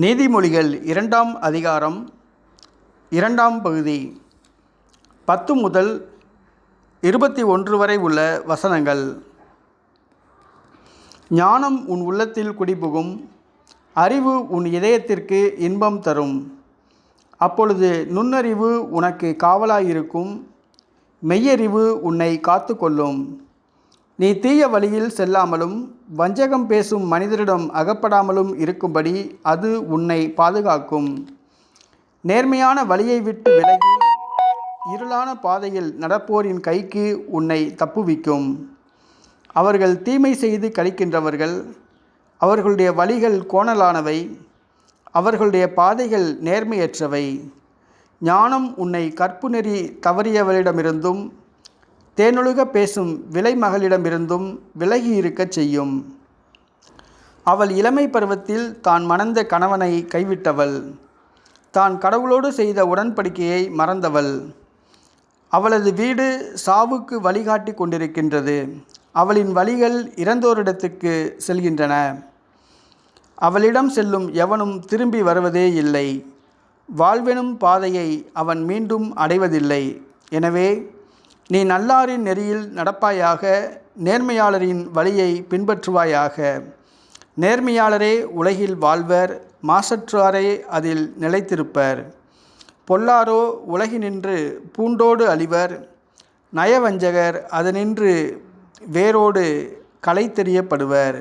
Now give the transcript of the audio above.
நீதிமொழிகள் இரண்டாம் அதிகாரம் இரண்டாம் பகுதி பத்து முதல் இருபத்தி ஒன்று வரை உள்ள வசனங்கள். ஞானம் உன் உள்ளத்தில் குடிபுகும் அறிவு உன் இதயத்திற்கு இன்பம் தரும். அப்பொழுது நுண்ணறிவு உனக்கு காவலாயிருக்கும் மெய்யறிவு உன்னை காத்துக்கொள்ளும். நீ தீய வழியில் செல்லாமலும் வஞ்சகம் பேசும் மனிதரிடம் அகப்படாமலும் இருக்கும்படி அது உன்னை பாதுகாக்கும். நேர்மையான வழியை விட்டு விலகி இருளான பாதையில் நடப்போரின் கைக்கு உன்னை தப்புவிக்கும். அவர்கள் தீமை செய்து கழிக்கின்றவர்கள் அவர்களுடைய வழிகள் கோணலானவை அவர்களுடைய பாதைகள் நேர்மையற்றவை. ஞானம் உன்னை கற்பு நெறி தவறியவரிடமிருந்தும் தேனொழுக பேசும் விலைமகளிடமிருந்தும் விலகி இருக்கச் செய்யும். அவள் இளமை பருவத்தில் தான் மணந்த கணவனை கைவிட்டவள். தான் கடவுளோடு செய்த உடன்படிக்கையை மறந்தவள். அவளது வீடு சாவுக்கு வழிகாட்டி கொண்டிருக்கின்றது. அவளின் வழிகள் இறந்தோரிடத்துக்கு செல்கின்றன. அவளிடம் செல்லும் எவனும் திரும்பி வருவதே இல்லை. வாழ்வெனும் பாதையை அவன் மீண்டும் அடைவதில்லை. எனவே நீ நல்லாரின் நெறியில் நடப்பாயாக நேர்மையாளரின் வழியை பின்பற்றுவாயாக. நேர்மையாளரே உலகில் வாழ்வர் மாசற்றாரே அதில் நிலைத்திருப்பர். பொல்லாரோ உலகினின்று பூண்டோடு அழிவர். நயவஞ்சகர் அதனின்று வேரோடு கலை தெரியப்படுவர்